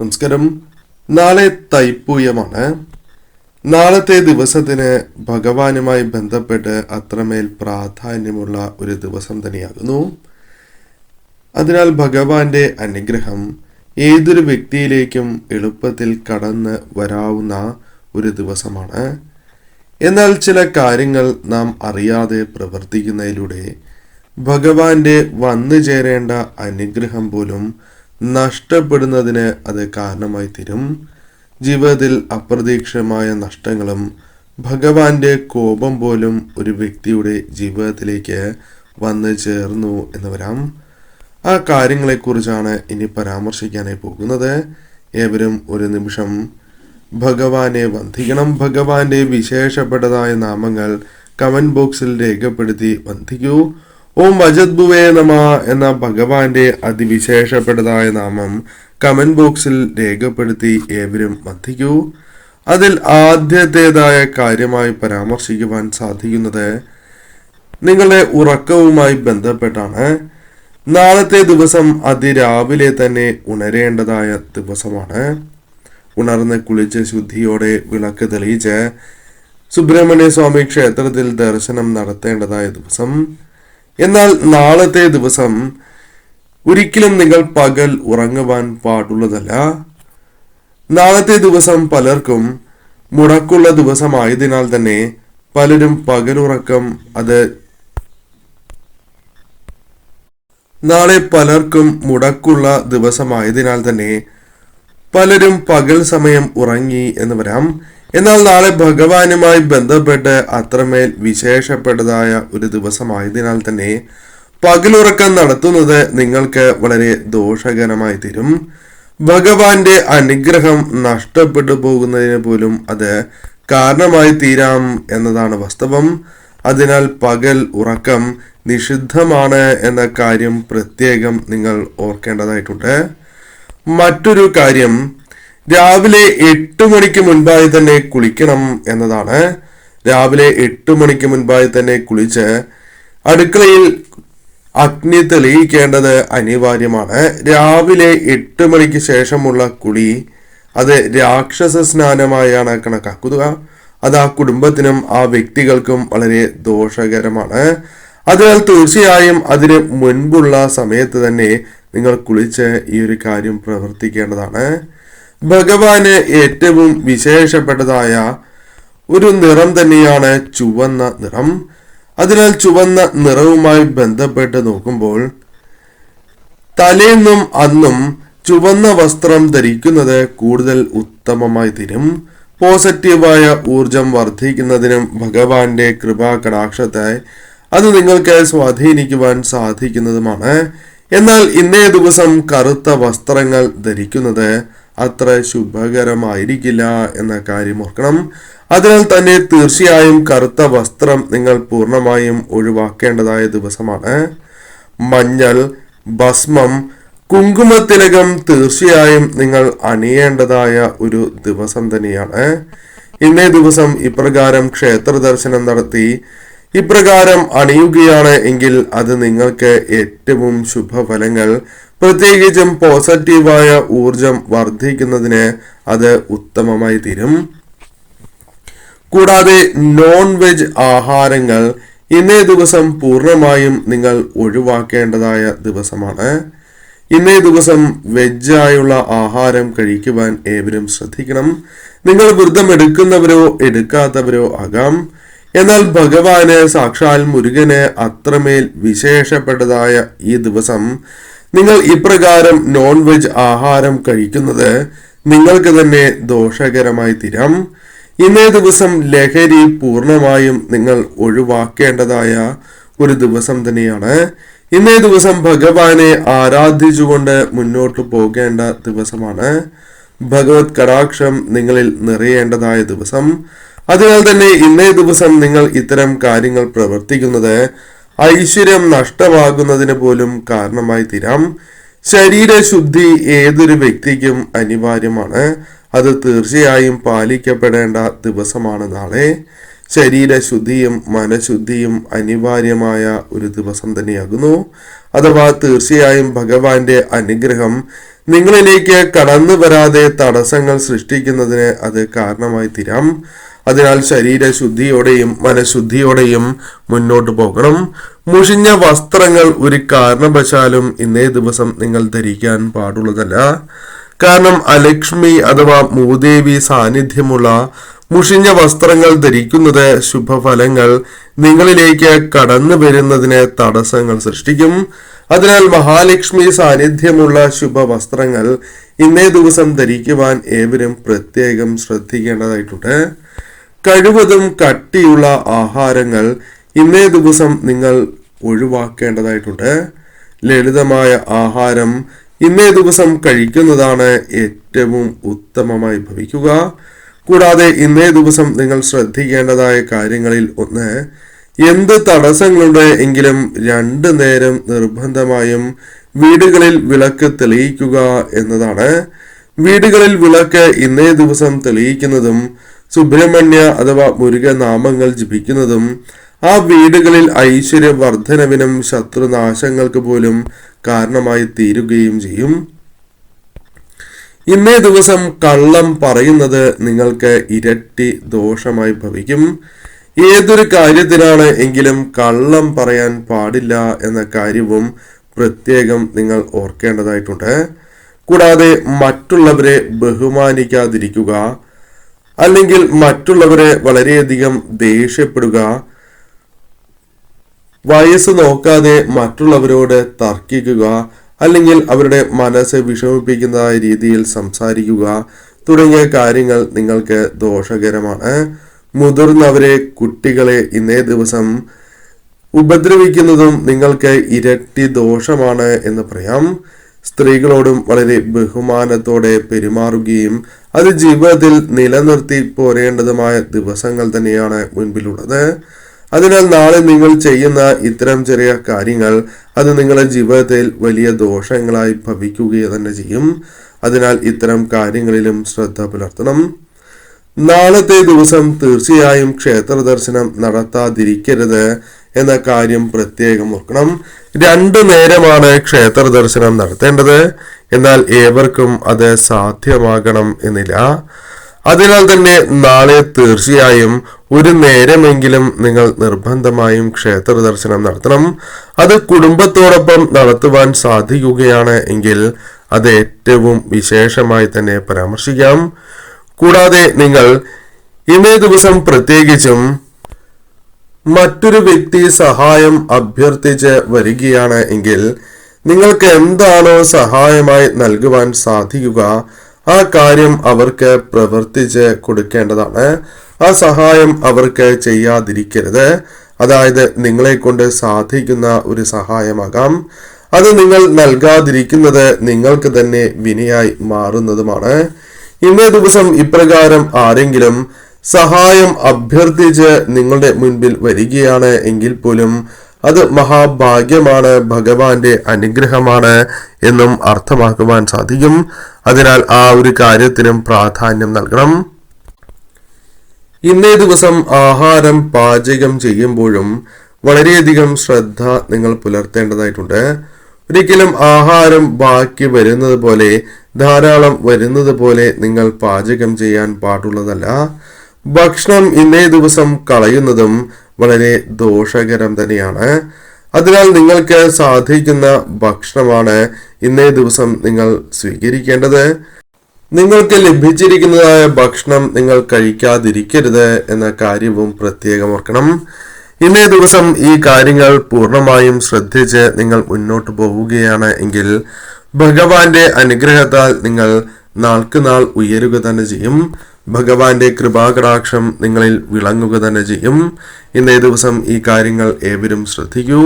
നമസ്കാരം. നാളെ തൈപ്പൂയമാണ്. നാളത്തെ ദിവസത്തിന് ഭഗവാനുമായി ബന്ധപ്പെട്ട് അത്രമേൽ പ്രാധാന്യമുള്ള ഒരു ദിവസം തന്നെയാകുന്നു. അതിനാൽ ഭഗവാന്റെ അനുഗ്രഹം ഏതൊരു വ്യക്തിയിലേക്കും എളുപ്പത്തിൽ കടന്ന് വരാവുന്ന ഒരു ദിവസമാണ്. എന്നാൽ ചില കാര്യങ്ങൾ നാം അറിയാതെ പ്രവർത്തിക്കുന്നതിലൂടെ ഭഗവാന്റെ വന്നു ചേരേണ്ട അനുഗ്രഹം പോലും നഷ്ടപ്പെടുന്നതിന് അത് കാരണമായി തീരും ജീവിതത്തിൽ അപ്രതീക്ഷിതമായ നഷ്ടങ്ങളും ഭഗവാന്റെ കോപം പോലും ഒരു വ്യക്തിയുടെ ജീവിതത്തിലേക്ക് വന്നു ചേർന്നു എന്ന് വരാം. ആ കാര്യങ്ങളെക്കുറിച്ചാണ് ഇനി പരാമർശിക്കാനായി പോകുന്നത്. ഏവരും ഒരു നിമിഷം ഭഗവാനെ വന്ധിക്കണം ഭഗവാന്റെ വിശേഷപ്പെട്ടതായ നാമങ്ങൾ കമന്റ് ബോക്സിൽ രേഖപ്പെടുത്തി വന്ദിക്കൂ. ഓം വജദ്ഭുവേ നമ എന്ന ഭഗവാന്റെ അതിവിശേഷപ്പെട്ടതായ നാമം കമന്റ് ബോക്സിൽ രേഖപ്പെടുത്തി ഏവരും വന്ദിക്കൂ അതിൽ ആദ്യത്തേതായ കാര്യമായി പരാമർശിക്കുവാൻ സാധിക്കുന്നത് നിങ്ങളുടെ ഉറക്കവുമായി ബന്ധപ്പെട്ടാണ്. നാളത്തെ ദിവസം അതിരാവിലെ തന്നെ ഉണരേണ്ടതായ ദിവസമാണ്. ഉണർന്ന് കുളിച്ച് ശുദ്ധിയോടെ വിളക്ക് തെളിയിച്ച് സുബ്രഹ്മണ്യ സ്വാമി ക്ഷേത്രത്തിൽ ദർശനം നടത്തേണ്ടതായ ദിവസം എന്നാൽ നാളത്തെ ദിവസം ഒരിക്കലും നിങ്ങൾ പകൽ ഉറങ്ങുവാൻ പാടുള്ളതല്ല. നാളത്തെ ദിവസം പലർക്കും മുടക്കുള്ള ദിവസമായതിനാൽ തന്നെ പലരും പകലുറക്കം അത് നാളെ പലർക്കും മുടക്കുള്ള ദിവസമായതിനാൽ തന്നെ പലരും പകൽ സമയം ഉറങ്ങി എന്ന് വരാം. എന്നാൽ നാളെ ഭഗവാനുമായി ബന്ധപ്പെട്ട് അത്രമേൽ വിശേഷപ്പെട്ടതായ ഒരു ദിവസമായതിനാൽ തന്നെ പകലുറക്കം നടത്തുന്നത് നിങ്ങൾക്ക് വളരെ ദോഷകരമായി തീരും. ഭഗവാന്റെ അനുഗ്രഹം നഷ്ടപ്പെട്ടു പോകുന്നതിന് പോലും അത് കാരണമായി തീരാം എന്നതാണ് വാസ്തവം. അതിനാൽ പകൽ ഉറക്കം നിഷിദ്ധമാണ് എന്ന കാര്യം പ്രത്യേകം നിങ്ങൾ ഓർക്കേണ്ടതായിട്ടുണ്ട്. മറ്റൊരു കാര്യം രാവിലെ എട്ട് മണിക്ക് മുൻപായി തന്നെ കുളിക്കണം എന്നതാണ്. രാവിലെ എട്ട് മണിക്ക് മുൻപായി തന്നെ കുളിച്ച് അടുക്കളയിൽ അഗ്നി തെളിയിക്കേണ്ടത് അനിവാര്യമാണ്. രാവിലെ എട്ട് മണിക്ക് ശേഷമുള്ള കുളി അത് രാക്ഷസ സ്നാനമായാണ് കണക്കാക്കുക. അത് ആ കുടുംബത്തിനും ആ വ്യക്തികൾക്കും വളരെ ദോഷകരമാണ്. അതിനാൽ തീർച്ചയായും അതിന് മുൻപുള്ള സമയത്ത് തന്നെ നിങ്ങൾ കുളിച്ച് ഈ ഒരു കാര്യം പ്രവർത്തിക്കേണ്ടതാണ്. ഭഗവാന് ഏറ്റവും വിശേഷപ്പെട്ടതായ ഒരു നിറം തന്നെയാണ് ചുവന്ന നിറം. അതിനാൽ ചുവന്ന നിറവുമായി ബന്ധപ്പെട്ട് നോക്കുമ്പോൾ തലേന്നും അന്നും ചുവന്ന വസ്ത്രം ധരിക്കുന്നത് കൂടുതൽ ഉത്തമമായി തീരും. പോസിറ്റീവായ ഊർജം വർദ്ധിക്കുന്നതിനും ഭഗവാന്റെ കൃപാ കടാക്ഷത്തെ അത് നിങ്ങൾക്ക് സ്വാധീനിക്കുവാൻ സാധിക്കുന്നതുമാണ്. എന്നാൽ ഇന്നേ ദിവസം കറുത്ത വസ്ത്രങ്ങൾ ധരിക്കുന്നത് അത്ര ശുഭകരമായിരിക്കില്ല എന്ന കാര്യം ഓർക്കണം. അതിനാൽ തന്നെ തീർച്ചയായും കറുത്ത വസ്ത്രം നിങ്ങൾ പൂർണമായും ഒഴിവാക്കേണ്ടതായ ദിവസമാണ്. മഞ്ഞൾ ഭസ്മം കുങ്കുമത്തിലകം തീർച്ചയായും നിങ്ങൾ അണിയേണ്ടതായ ഒരു ദിവസം തന്നെയാണ്. ഇന്നേ ദിവസം ഇപ്രകാരം ക്ഷേത്ര ദർശനം നടത്തി ഇപ്രകാരം അണിയുകയാണ് എങ്കിൽ അത് നിങ്ങൾക്ക് ഏറ്റവും ശുഭഫലങ്ങൾ പ്രത്യേകിച്ചും പോസിറ്റീവായ ഊർജം വർദ്ധിക്കുന്നതിന് അത് ഉത്തമമായി തീരും. കൂടാതെ നോൺ വെജ് ആഹാരങ്ങൾ ഇന്നേ ദിവസം പൂർണമായും നിങ്ങൾ ഒഴിവാക്കേണ്ടതായ ദിവസമാണ്. ഇന്നേ ദിവസം വെജായുള്ള ആഹാരം കഴിക്കുവാൻ ഏവരും ശ്രദ്ധിക്കണം. നിങ്ങൾ വ്രതം എടുക്കുന്നവരോ എടുക്കാത്തവരോ ആകാം. എന്നാൽ ഭഗവാന് സാക്ഷാൽ മുരുകന് അത്രമേൽ വിശേഷപ്പെട്ടതായ ഈ ദിവസം നിങ്ങൾ ഇപ്രകാരം നോൺ വെജ് ആഹാരം കഴിക്കുന്നത് നിങ്ങൾക്ക് തന്നെ ദോഷകരമായി തീരാം. ഇന്നേ ദിവസം ലഹരി പൂർണമായും നിങ്ങൾ ഒഴിവാക്കേണ്ടതായ ഒരു ദിവസം തന്നെയാണ്. ഇന്നേ ദിവസം ഭഗവാനെ ആരാധിച്ചുകൊണ്ട് മുന്നോട്ട് പോകേണ്ട ദിവസമാണ്. ഭഗവത് കടാക്ഷം നിങ്ങളിൽ നിറയേണ്ടതായ ദിവസം. അതിനാൽ തന്നെ ഇന്നേ ദിവസം നിങ്ങൾ ഇത്തരം കാര്യങ്ങൾ പ്രവർത്തിക്കുന്നത് ഐശ്വര്യം നഷ്ടമാകുന്നതിന് പോലും കാരണമായി തീരാം. ശരീരശുദ്ധി ഏതൊരു വ്യക്തിക്കും അനിവാര്യമാണ്. അത് തീർച്ചയായും പാലിക്കപ്പെടേണ്ട ദിവസമാണ് നാളെ. ശരീരശുദ്ധിയും മനഃശുദ്ധിയും അനിവാര്യമായ ഒരു ദിവസം തന്നെയാകുന്നു. അഥവാ തീർച്ചയായും ഭഗവാന്റെ അനുഗ്രഹം നിങ്ങളിലേക്ക് കടന്നു വരാതെ തടസ്സങ്ങൾ സൃഷ്ടിക്കുന്നതിന് അത് കാരണമായി തീരാം. അതിനാൽ ശരീരശുദ്ധിയോടെയും മനഃശുദ്ധിയോടെയും മുന്നോട്ട് പോകണം. മുഷിഞ്ഞ വസ്ത്രങ്ങൾ ഒരു കാരണവശാലും ഇന്നേ ദിവസം നിങ്ങൾ ധരിക്കാൻ പാടുള്ളതല്ല. കാരണം അലക്ഷ്മി അഥവാ മൂദേവി സാന്നിധ്യമുള്ള മുഷിഞ്ഞ വസ്ത്രങ്ങൾ ധരിക്കുന്നത് ശുഭഫലങ്ങൾ നിങ്ങളിലേക്ക് കടന്നു വരുന്നതിന് തടസ്സങ്ങൾ സൃഷ്ടിക്കും. അതിനാൽ മഹാലക്ഷ്മി സാന്നിധ്യമുള്ള ശുഭവസ്ത്രങ്ങൾ ഇന്നേ ദിവസം ധരിക്കുവാൻ ഏവരും പ്രത്യേകം ശ്രദ്ധിക്കേണ്ടതായിട്ടുണ്ട്. കഴിവതും കട്ടിയുള്ള ആഹാരങ്ങൾ ഇന്നേ ദിവസം നിങ്ങൾ ഒഴിവാക്കേണ്ടതായിട്ടുണ്ട്. ലളിതമായ ആഹാരം ഇന്നേ ദിവസം കഴിക്കുന്നതാണ് ഏറ്റവും ഉത്തമമായി ഭവിക്കുക. കൂടാതെ ഇന്നേ ദിവസം നിങ്ങൾ ശ്രദ്ധിക്കേണ്ടതായ കാര്യങ്ങളിൽ ഒന്ന് എന്ത് തടസ്സങ്ങളുണ്ട് എങ്കിലും രണ്ട് നേരം നിർബന്ധമായും വീടുകളിൽ വിളക്ക് തെളിയിക്കുക എന്നതാണ്. വീടുകളിൽ വിളക്ക് ഇന്നേ ദിവസം തെളിയിക്കുന്നതും സുബ്രഹ്മണ്യ അഥവാ മുരുകനാമങ്ങൾ ജപിക്കുന്നതും ആ വീടുകളിൽ ഐശ്വര്യവർദ്ധനവിനും ശത്രുനാശങ്ങൾക്ക് പോലും കാരണമായി തീരുകയും ചെയ്യും. ഇന്നേ ദിവസം കള്ളം പറയുന്നത് നിങ്ങൾക്ക് ഇരട്ടി ദോഷമായി ഭവിക്കും. ഏതൊരു കാര്യത്തിനാണ് എങ്കിലും കള്ളം പറയാൻ പാടില്ല എന്ന കാര്യവും പ്രത്യേകം നിങ്ങൾ ഓർക്കേണ്ടതായിട്ടുണ്ട്. കൂടാതെ മറ്റുള്ളവരെ ബഹുമാനിക്കാതിരിക്കുക അല്ലെങ്കിൽ മറ്റുള്ളവരെ വളരെയധികം ദേഷ്യപ്പെടുക വയസ്സ് നോക്കാതെ മറ്റുള്ളവരോട് തർക്കിക്കുക അല്ലെങ്കിൽ അവരുടെ മനസ്സ് വിഷമിപ്പിക്കുന്ന രീതിയിൽ സംസാരിക്കുക തുടങ്ങിയ കാര്യങ്ങൾ നിങ്ങൾക്ക് ദോഷകരമാണ്. മുതിർന്നവരെ കുട്ടികളെ ഇന്നേ ദിവസം ഉപദ്രവിക്കുന്നതും നിങ്ങൾക്ക് ഇരട്ടി ദോഷമാണ് എന്ന് പറയാം. സ്ത്രീകളോടും വളരെ ബഹുമാനത്തോടെ പെരുമാറുകയും അത് ജീവിതത്തിൽ നിലനിർത്തി പോരേണ്ടതുമായ ദിവസങ്ങൾ തന്നെയാണ് മുൻപിലുള്ളത്. അതിനാൽ നാളെ നിങ്ങൾ ചെയ്യുന്ന ഇത്തരം ചെറിയ കാര്യങ്ങൾ അത് നിങ്ങളുടെ ജീവിതത്തിൽ വലിയ ദോഷങ്ങളായി ഭവിക്കുക തന്നെ ചെയ്യും. അതിനാൽ ഇത്തരം കാര്യങ്ങളിലും ശ്രദ്ധ പുലർത്തണം. നാളത്തെ ദിവസം തീർച്ചയായും ക്ഷേത്ര ദർശനം നടത്താതിരിക്കരുത്. എന്ന കാര്യം പ്രത്യേകം ഓർക്കണം. രണ്ടു നേരമാണ് ക്ഷേത്ര ദർശനം നടത്തേണ്ടത്. എന്നാൽ ഏവർക്കും അത് സാധ്യമാകണം എന്നില്ല. അതിനാൽ തന്നെ നാളെ തീർച്ചയായും ഒരു നേരമെങ്കിലും നിങ്ങൾ നിർബന്ധമായും ക്ഷേത്ര ദർശനം നടത്തണം. അത് കുടുംബത്തോടൊപ്പം നടത്തുവാൻ സാധിക്കുകയാണ് എങ്കിൽ അത് ഏറ്റവും വിശേഷമായി തന്നെ പരാമർശിക്കാം. കൂടാതെ നിങ്ങൾ ഇന്നേ ദിവസം പ്രത്യേകിച്ചും മറ്റൊരു വ്യക്തി സഹായം അഭ്യർത്ഥിച്ച് വരികയാണ് എങ്കിൽ നിങ്ങൾക്ക് എന്താണോ സഹായമായി നൽകുവാൻ സാധിക്കുക ആ കാര്യം അവർക്ക് പ്രവർത്തിച്ച് കൊടുക്കേണ്ടതാണ്. ആ സഹായം അവർക്ക് ചെയ്യാതിരിക്കരുത്. അതായത് നിങ്ങളെ കൊണ്ട് സാധിക്കുന്ന ഒരു സഹായമാകാം. അത് നിങ്ങൾ നൽകാതിരിക്കുന്നത് നിങ്ങൾക്ക് തന്നെ വിനയായി മാറുന്നതുമാണ്. ഇന്നേ ദിവസം ഇപ്രകാരം ആരെങ്കിലും സഹായം അഭ്യർത്ഥിച്ച് നിങ്ങളുടെ മുൻപിൽ വരികയാണ് എങ്കിൽ പോലും അത് മഹാഭാഗ്യമാണ് ഭഗവാന്റെ അനുഗ്രഹമാണ് എന്നും അർത്ഥമാക്കുവാൻ സാധിക്കും. അതിനാൽ ആ ഒരു കാര്യത്തിനും പ്രാധാന്യം നൽകണം. ഇന്നേ ദിവസം ആഹാരം പാചകം ചെയ്യുമ്പോഴും വളരെയധികം ശ്രദ്ധ നിങ്ങൾ പുലർത്തേണ്ടതായിട്ടുണ്ട്. ഒരിക്കലും ആഹാരം ബാക്കി വരുന്നത് പോലെ ധാരാളം വരുന്നത് പോലെ നിങ്ങൾ പാചകം ചെയ്യാൻ പാടുള്ളതല്ല. ഭക്ഷണം ഇന്നേ ദിവസം കളയുന്നതും വളരെ ദോഷകരം തന്നെയാണ്. അതിനാൽ നിങ്ങൾക്ക് സാധിക്കുന്ന ഭക്ഷണമാണ് ഇന്നേ ദിവസം നിങ്ങൾ സ്വീകരിക്കേണ്ടത്. നിങ്ങൾക്ക് ലഭിച്ചിരിക്കുന്നതായ ഭക്ഷണം നിങ്ങൾ കഴിക്കാതിരിക്കരുത് എന്ന കാര്യവും പ്രത്യേകം ഓർക്കണം. ഇന്നേ ദിവസം ഈ കാര്യങ്ങൾ പൂർണമായും ശ്രദ്ധിച്ച് നിങ്ങൾ മുന്നോട്ട് പോവുകയാണ് എങ്കിൽ ഭഗവാന്റെ അനുഗ്രഹത്താൽ നിങ്ങൾ നാൾക്ക് നാൾ ഉയരുക തന്നെ ചെയ്യും. ഭഗവാന്റെ കൃപാകടാക്ഷം നിങ്ങളിൽ വിളങ്ങുക തന്നെ ചെയ്യും. ഇന്നേ ദിവസം ഈ കാര്യങ്ങൾ ഏവരും ശ്രദ്ധിക്കൂ.